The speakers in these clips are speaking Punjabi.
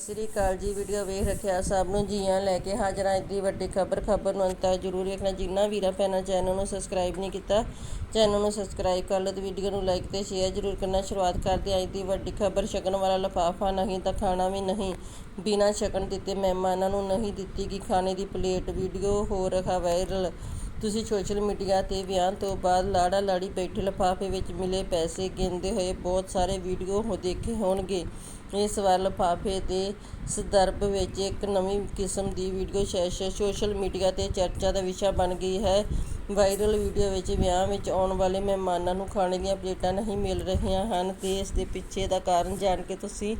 ਸ੍ਰੀ ਅਕਾਲ ਜੀ, ਵੀਡੀਓ ਵੇਖ ਰੱਖਿਆ ਸਭ ਨੂੰ, ਜੀਆਂ ਲੈ ਕੇ ਹਾਜ਼ਰ ਹਾਂ। ਅੱਜ ਦੀ ਵੱਡੀ ਖਬਰ ਖਬਰ ਨੂੰ ਅੰਤ ਤੱਕ ਜ਼ਰੂਰ ਵੇਖਣਾ। ਜਿੰਨਾ ਵੀਰਾਂ ਭੈਣਾਂ, ਚੈਨਲ ਨੂੰ ਸਬਸਕ੍ਰਾਈਬ ਨਹੀਂ ਕੀਤਾ, ਚੈਨਲ ਨੂੰ ਸਬਸਕ੍ਰਾਈਬ ਕਰ ਲਓ ਤੇ ਵੀਡੀਓ ਨੂੰ ਲਾਈਕ ਤੇ ਸ਼ੇਅਰ ਜ਼ਰੂਰ ਕਰਨਾ। ਸ਼ੁਰੂਆਤ ਕਰਦੇ ਹਾਂ। ਅੱਜ ਦੀ ਵੱਡੀ ਖਬਰ, ਛਕਣ ਵਾਲਾ ਲਫਾਫਾ ਨਹੀਂ ਤਾਂ ਖਾਣਾ ਵੀ ਨਹੀਂ। ਬਿਨਾਂ ਛਕਣ ਦਿੱਤੇ ਮਹਿਮਾਨਾਂ ਨੂੰ ਨਹੀਂ ਦਿੱਤੀ ਗਈ ਖਾਣੇ ਦੀ ਪਲੇਟ। ਵੀਡੀਓ ਹੋ ਰਿਹਾ ਵਾਇਰਲ। ਤੁਸੀਂ ਸੋਸ਼ਲ ਮੀਡੀਆ ਤੇ ਵਿਆਹ ਤੋਂ ਬਾਅਦ ਲਾੜਾ ਲਾੜੀ ਬੈਠੇ ਲਿਫਾਫੇ ਵਿੱਚ ਮਿਲੇ ਪੈਸੇ ਗਿਣਦੇ ਹੋਏ ਬਹੁਤ ਸਾਰੇ ਵੀਡੀਓ ਹੋ ਦੇਖੇ ਹੋਣਗੇ। ਇਸ ਵਾਰ ਲਿਫਾਫੇ ਦੇ ਸੰਦਰਭ ਵਿੱਚ ਇੱਕ ਨਵੀਂ ਕਿਸਮ ਦੀ ਵੀਡੀਓ ਸੈਸ਼ਨ ਸੋਸ਼ਲ ਮੀਡੀਆ ਤੇ ਚਰਚਾ ਦਾ ਵਿਸ਼ਾ ਬਣ ਗਈ ਹੈ। ਵਾਇਰਲ ਵੀਡੀਓ ਵਿੱਚ ਵਿਆਹ ਵਿੱਚ ਆਉਣ ਵਾਲੇ ਮਹਿਮਾਨਾਂ ਨੂੰ ਖਾਣੇ ਦੀਆਂ ਪਲੇਟਾਂ ਨਹੀਂ ਮਿਲ ਰਹੀਆਂ ਹਨ ਤੇ ਇਸ ਦੇ ਪਿੱਛੇ ਦਾ ਕਾਰਨ ਜਾਣ ਕੇ ਤੁਸੀਂ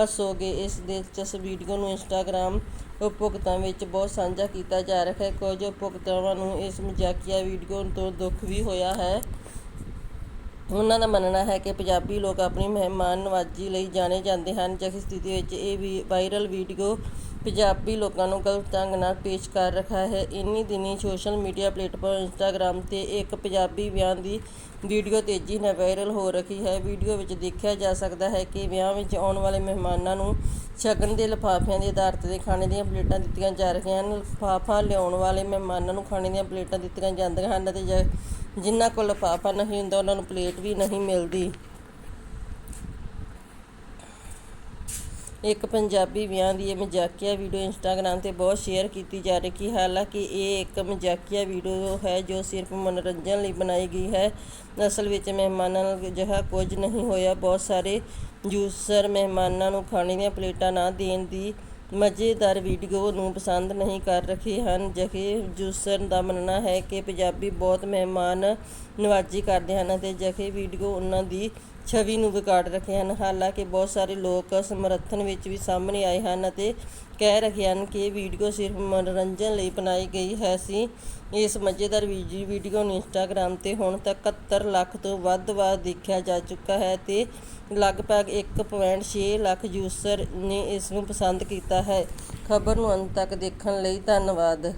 ਹੱਸੋਗੇ। ਇਸ ਦੇ ਵੀਡੀਓ ਨੂੰ ਇੰਸਟਾਗ੍ਰam ਉਪਭੋਗਤਾ ਵਿੱਚ ਬਹੁਤ ਸਾਂਝਾ ਕੀਤਾ ਜਾ ਰਿਹਾ ਹੈ। ਕੁਝ ਉਪਭੋਗਤਾਵਾਂ ਨੂੰ ਇਸ ਮਜ਼ਾਕੀਆ ਵੀਡੀਓ ਤੋਂ ਦੁੱਖ ਵੀ ਹੋਇਆ ਹੈ। ਉਹਨਾਂ ਦਾ ਮੰਨਣਾ ਹੈ ਕਿ ਪੰਜਾਬੀ ਲੋਕ ਆਪਣੀ ਮਹਿਮਾਨ ਨਵਾਜ਼ੀ ਲਈ ਜਾਣੇ ਜਾਂਦੇ ਹਨ। ਜਿਸ ਸਥਿਤੀ ਵਿੱਚ ਇਹ ਵੀ ਵਾਇਰਲ ਵੀਡੀਓ ਪੰਜਾਬੀ ਲੋਕਾਂ ਨੂੰ ਗਲਤ ਢੰਗ ਨਾਲ ਪੇਸ਼ ਕਰ ਰਿਹਾ ਹੈ। ਇੰਨੀ ਦਿਨੀਂ ਸੋਸ਼ਲ ਮੀਡੀਆ ਪਲੇਟਫਾਰਮ ਇੰਸਟਾਗ੍ਰਾਮ ਤੇ ਇੱਕ ਪੰਜਾਬੀ ਵਿਆਹ ਦੀ ਵੀਡੀਓ ਤੇਜ਼ੀ ਨਾਲ ਵਾਇਰਲ ਹੋ ਰਹੀ ਹੈ। ਵੀਡੀਓ ਵਿੱਚ ਦੇਖਿਆ ਜਾ ਸਕਦਾ ਹੈ ਕਿ ਵਿਆਹ ਵਿੱਚ ਆਉਣ ਵਾਲੇ ਮਹਿਮਾਨਾਂ ਨੂੰ ਸ਼ਗਨ ਦੇ ਲਿਫਾਫਿਆਂ ਦੇ ਆਧਾਰ ਤੇ ਖਾਣੇ ਦੀਆਂ ਪਲੇਟਾਂ ਦਿੱਤੀਆਂ ਜਾ ਰਹੀਆਂ ਹਨ। ਲਿਫਾਫਾ ਲਿਆਉਣ ਵਾਲੇ ਮਹਿਮਾਨਾਂ ਨੂੰ ਖਾਣੇ ਦੀਆਂ ਪਲੇਟਾਂ ਦਿੱਤੀਆਂ ਜਾਂਦੀਆਂ ਹਨ ਅਤੇ ਜਿਨ੍ਹਾਂ ਕੋਲ ਲਿਫਾਫਾ ਨਹੀਂ ਹੁੰਦਾ, ਉਹਨਾਂ ਨੂੰ ਪਲੇਟ ਵੀ ਨਹੀਂ ਮਿਲਦੀ। ਇੱਕ ਪੰਜਾਬੀ ਵਿਆਹ ਦੀ ਇਹ ਮਜ਼ਾਕੀਆ ਵੀਡੀਓ ਇੰਸਟਾਗ੍ਰਾਮ ਤੇ ਬਹੁਤ ਸ਼ੇਅਰ ਕੀਤੀ ਜਾ ਰਹੀ ਹੈ ਹਾਲਾਂਕਿ ਇਹ ਇੱਕ ਮਜ਼ਾਕੀਆ ਵੀਡੀਓ ਹੈ ਜੋ ਸਿਰਫ ਮਨੋਰੰਜਨ ਲਈ ਬਣਾਈ ਗਈ ਹੈ। ਅਸਲ ਵਿੱਚ ਮਹਿਮਾਨਾਂ ਨਾਲ ਅਜਿਹਾ ਕੁਝ ਨਹੀਂ ਹੋਇਆ। ਬਹੁਤ ਸਾਰੇ ਯੂਜ਼ਰ ਮਹਿਮਾਨਾਂ ਨੂੰ ਖਾਣੇ ਦੀਆਂ ਪਲੇਟਾਂ ਨਾ ਦੇਣ ਦੀ ਮਜ਼ੇਦਾਰ ਵੀਡੀਓ ਨੂੰ ਪਸੰਦ ਨਹੀਂ ਕਰ ਰਹੇ ਹਨ। ਜਗੇ ਜੂਸਰ ਦਾ ਮੰਨਣਾ ਹੈ ਕਿ ਪੰਜਾਬੀ ਬਹੁਤ ਮਹਿਮਾਨ ਨਵਾਜ਼ੀ ਕਰਦੇ ਹਨ ਅਤੇ ਜਗੇ ਵੀਡੀਓ ਉਹਨਾਂ ਦੀ ਛਵੀ ਨੂੰ ਵਿਗਾੜ ਰੱਖੇ ਹਨ। ਹਾਲਾਂਕਿ ਬਹੁਤ ਸਾਰੇ ਲੋਕ ਸਮਰਥਨ ਵਿੱਚ ਵੀ ਸਾਹਮਣੇ ਆਏ ਹਨ ਅਤੇ ਕਹਿ ਰਹੇ ਹਨ ਕਿ ਇਹ ਵੀਡੀਓ ਸਿਰਫ ਮਨੋਰੰਜਨ ਲਈ ਬਣਾਈ ਗਈ ਹੈ ਸੀ। ਇਸ ਮਜ਼ੇਦਾਰ ਵੀਜੀ- ਵੀਡੀਓ ਨੂੰ ਇੰਸਟਾਗ੍ਰam ਤੇ ਹੁਣ ਤੱਕ 71 ਲੱਖ ਤੋਂ ਵੱਧ ਵਾਰ ਦੇਖਿਆ ਜਾ ਚੁੱਕਾ ਹੈ ਤੇ ਲਗਭਗ 1.6 ਲੱਖ ਯੂਜ਼ਰ ਨੇ ਇਸ ਨੂੰ ਪਸੰਦ ਕੀਤਾ ਹੈ। ਖਬਰ ਨੂੰ ਅੰਤ ਤੱਕ ਦੇਖਣ ਲਈ ਧੰਨਵਾਦ।